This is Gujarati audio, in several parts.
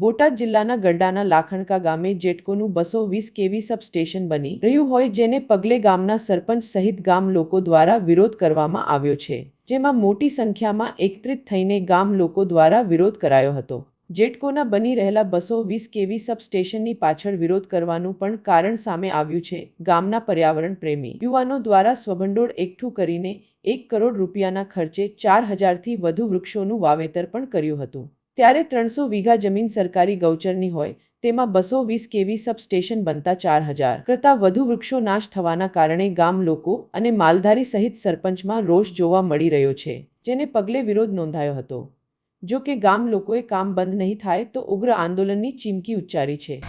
બોટાદ જિલ્લાના ગરડાના લાખણકા ગામે જેટકોનું બસો વીસ કેવી સબસ્ટેશન બની રહ્યું હોય જેને પગલે ગામના સરપંચ સહિત ગામ લોકો દ્વારા વિરોધ કરવામાં આવ્યો છે, જેમાં મોટી સંખ્યામાં એકત્રિત થઈને ગામ લોકો દ્વારા વિરોધ કરાયો હતો. જેટકોના બની રહેલા બસો વીસ કેવી સબસ્ટેશનની પાછળ વિરોધ કરવાનું પણ કારણ સામે આવ્યું છે, ગામના પર્યાવરણ પ્રેમી. યુવાનો દ્વારા સ્વભંડોળ એકઠું કરીને એક કરોડ રૂપિયાના ખર્ચે ચાર હજારથી વધુ વૃક્ષોનું વાવેતર પણ કર્યું હતું. ત્યારે ત્રણસો વીઘા જમીન સરકારી ગૌચરની હોય. તેમાં બસો વીસ કેવી સબસ્ટેશન બનતા ચાર હજાર. કરતાં વધુ વૃક્ષો નાશ થવાના કારણે ગામ લોકો અને માલધારી સહિત સરપંચમાં રોષ જોવા મળી રહ્યો છે, જેને પગલે વિરોધ નોંધાયો હતો. જો કે ગામ લોકોએ કામ બંધ નહીં થાય તો ઉગ્ર આંદોલનની ચીમકી ઉચ્ચારી છે.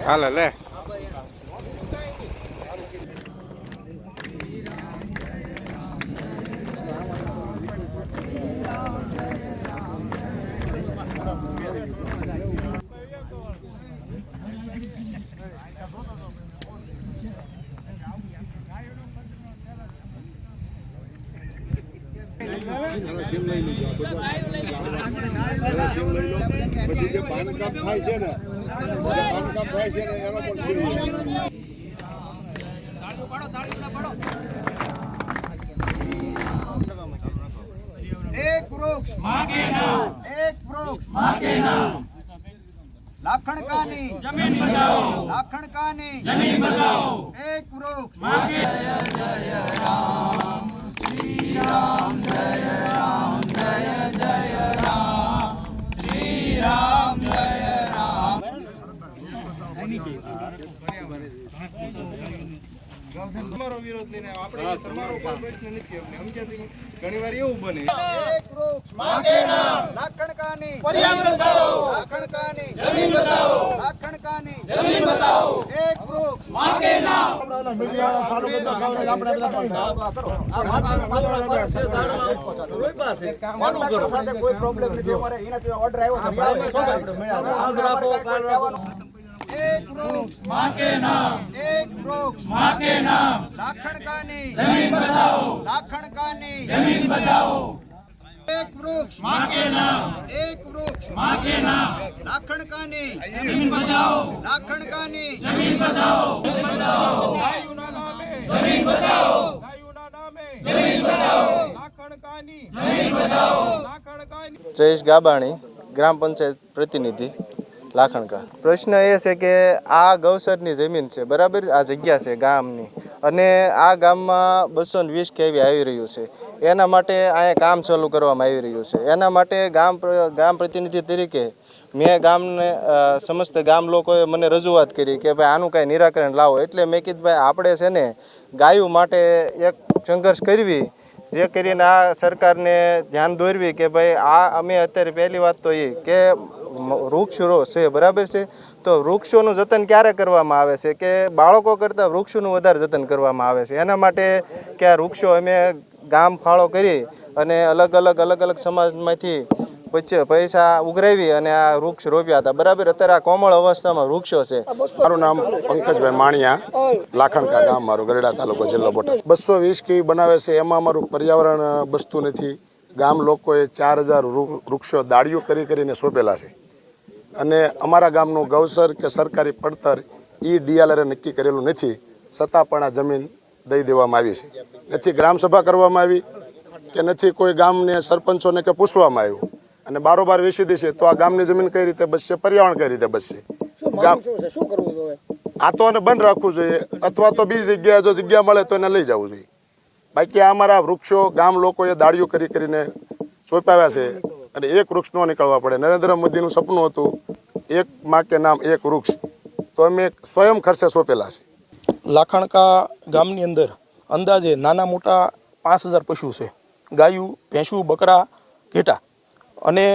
હાલે લે સિમ લઈ લીધો સિમ લઈ લો પછી જે બાંધકામ થાય છે ને. બાંધકામ થાય છે ને એનો પણ સિમ એક વૃક્ષ. માગે નામ એક વૃક્ષ માગે નામ લાખણ જમીન બચાવો લાખણકાની જમીન બચાવો. એક વૃક્ષ. માગે તમારો વિરોધ લઈને આપણે તમારો કોઈ પ્રશ્ન નથી અમને સમજ્યા ઘણી વાર એવું બને એક વૃક્ષ માગે નામ લાખણ પર્યાવરણ બચાવો લાખણકાની જમીન બચાવો લાખણકાની જમીન બચાવો એક વૃક્ષ માગે નામ કોઈ પ્રોબ્લેમ નથી અમારે એનાથી ઓર્ડર આવ્યો છે એક વૃક્ષ. માકે નામ. એક વૃક્ષ. માકે નામ. લાખણ કાની જમીન બચાવો લાખણ કાની જમીન બચાવો એક વૃક્ષ. માકે નામ. એક વૃક્ષ. માકે નામ. લાખણ કાની જમીન બચાવો લાખણ કાની જમીન બચાવો જમીન બચાવો જમીન બચાવો જમીન બચાવો જમીન બચાવો જયેશ ગાબાણી ગ્રામ પંચાયત પ્રતિનિધિ. લાખણકા પ્રશ્ન એ છે કે આ ગૌસરની જમીન છે, બરાબર? આ જગ્યા છે, ગામની. અને આ ગામમાં બસો ને વીસ કેવી આવી રહ્યું છે. એના માટે અહીંયા કામ ચાલુ કરવામાં આવી રહ્યું છે. એના માટે ગામ ગામ પ્રતિનિધિ તરીકે મેં ગામને સમસ્ત ગામ લોકોએ મને રજૂઆત કરી કે ભાઈ, આનું કાંઈ નિરાકરણ લાવો. એટલે મેં કીધું, ભાઈ, આપણે છે ને ગાયું માટે એક સંઘર્ષ કરવી, જે કરીને આ સરકારને ધ્યાન દોરવી કે ભાઈ, આ અમે અત્યારે પહેલી વાત તો એ કે વૃક્ષો છે, બરાબર છે? તો વૃક્ષોનું જતન ક્યારે કરવામાં આવે છે કે બાળકો કરતાં વૃક્ષોનું વધારે જતન કરવામાં આવે છે? એના માટે કે આ વૃક્ષો અમે ગામ ફાળો કરી અને અલગ અલગ અલગ અલગ સમાજમાંથી પછી પૈસા ઉઘરાવી અને આ વૃક્ષ રોપ્યા હતા. બરાબર? અત્યારે આ કોમળ અવસ્થામાં વૃક્ષો છે. મારું નામ પંકજભાઈ માણિયા, લાખણકા ગામ, મારું ગરેડા તાલુકો જિલ્લો બોટાદ. બસો વીસ કેવી બનાવે છે, એમાં અમારું પર્યાવરણ બસતું નથી. ગામ લોકોએ ચાર હજાર વૃક્ષો દાળીઓ કરી કરીને સોંપેલા છે. અને અમારા ગામનું ગૌસર કે સરકારી પડતર એ ડીઆલઆરે નક્કી કરેલું નથી છતાં પણ આ જમીન દઈ દેવામાં આવી છે. નથી ગ્રામસભા કરવામાં આવી કે નથી કોઈ ગામને સરપંચોને કે પૂછવામાં આવ્યું. અને બારોબાર વેચી દેશે તો આ ગામની જમીન કઈ રીતે બચશે પર્યાવરણ કઈ રીતે બચશે આ તો એને બંધ રાખવું જોઈએ. અથવા તો બીજી જગ્યાએ જો જગ્યા મળે તો એને લઈ જવું જોઈએ. બાકી આ અમારા વૃક્ષો ગામ લોકોએ દાળીઓ કરી કરીને સોંપાવ્યા છે. અને એક વૃક્ષ ન નીકળવા પડે. નરેન્દ્ર મોદીનું સપનું હતું એક માં કે નામ એક વૃક્ષ. તો અમે સ્વયં ખર્ચે સોંપેલા છે. લાખણકા ગામની અંદર અંદાજે નાના મોટા પાંચ હજાર પશુ છે. ગાયું ભેંસું બકરા ઘેટા. અને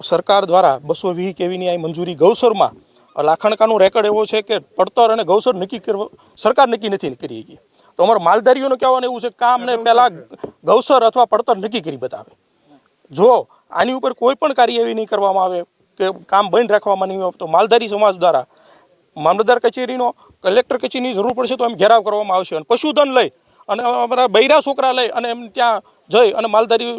સરકાર દ્વારા બસો વીસ કેવીની આ મંજૂરી ગૌસરમાં લાખણકાનો રેકર્ડ એવો છે કે પડતર અને ગૌસર નક્કી કરવા સરકાર નક્કી નથી કરી ગઈ તો અમારા માલધારીઓનું કહેવાનું એવું છે કે કામ ને પહેલાં ગૌસર અથવા પડતર નક્કી કરી બતાવે. જો આની ઉપર કોઈ પણ કાર્યવાહી નહીં કરવામાં આવે, કે કામ બંધ રાખવામાં નહીં આવે, તો માલધારી સમાજ દ્વારા મામલતદાર કચેરીનો, કલેક્ટર કચેરીની જરૂર પડશે તો એમ ઘેરાવ કરવામાં આવશે. અને પશુધન લઈ અને અમારા બૈરા છોકરા લઈ અને એમ ત્યાં જઈ અને માલધારી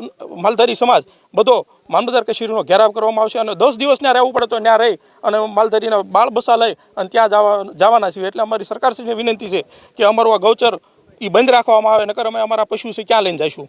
માલધારી સમાજ બધો મામલતદાર કચેરીનો ઘેરાવ કરવામાં આવશે અને દસ દિવસ ત્યાં રહેવું પડે તો ત્યાં રહી અને માલધારીના બાળ બસા લઈ અને ત્યાં જવા, જવાના છીએ. એટલે અમારી સરકારશ્રીને વિનંતી છે કે અમારું આ ગૌચર એ બંધ રાખવામાં આવે, નકર અમે અમારા પશુ છે ક્યાં લઈને જઈશું?